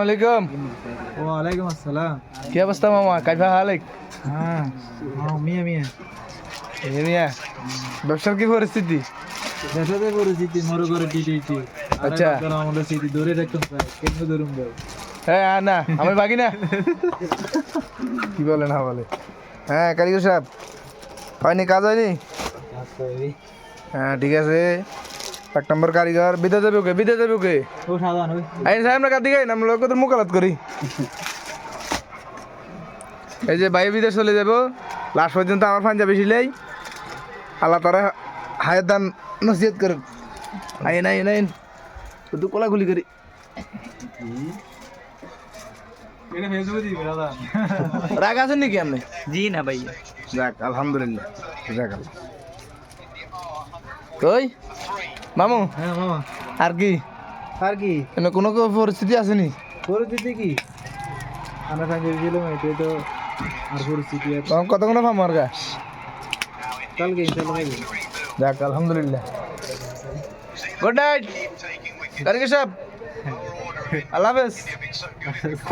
আলাইকুম। ওয়ালাইকুম আসসালাম। কি অবস্থা মামা? কাইফা হালেক হ্যাঁ হ্যাঁ মিয়া মিয়া। এ মিয়া ব্যবসার কি পরিস্থিতি? দেখাতে পরিচিতি মরো করে টিটি আচ্ছা। আমাদের স্মৃতি ধরে রাখতাম প্রায় কেমনে ধরুন ভাই? হ্যাঁ না আমি বাকি না। কি বলে না বলে। হ্যাঁ কারিগর সাহেব হয়নি? কাজ হয়নি। হ্যাঁ ঠিক আছে। এক নম্বর কারিগর। বিদে যাবে ওকে বিদে যাবে ওকে। আইন সাহেব আমরা কাঁদি গাই আমরা লোক তোর মোকালাত করি। এই যে বাইরে বিদেশ চলে যাব লাস্ট পর্যন্ত আমার পাঞ্জাবি সিলাই আল্লাহ তারা হায়ের দান নসিহত করুন আইন আইন আইন। শুধু কোলাগুলি করি। রাগ আছেন নাকি আপনি? জি না ভাই। যাক আলহামদুলিল্লাহ যাক আল্লাহ কই? মামু হ্যাঁ মামা। আর কি? আর কি? এনে কোনো পরিস্থিতি আসেনি পরিস্থিতি কি? আমরা পাঞ্জাবি ছিলাম এটা তো আর পরিস্থিতি তখন কতক্ষণ পাবো আর গা? কালকে ইনশাল্লাহ পাইবো। যাক আলহামদুলিল্লাহ। গুড নাইট কারিগর সাহেব আল্লাহ হাফেজ।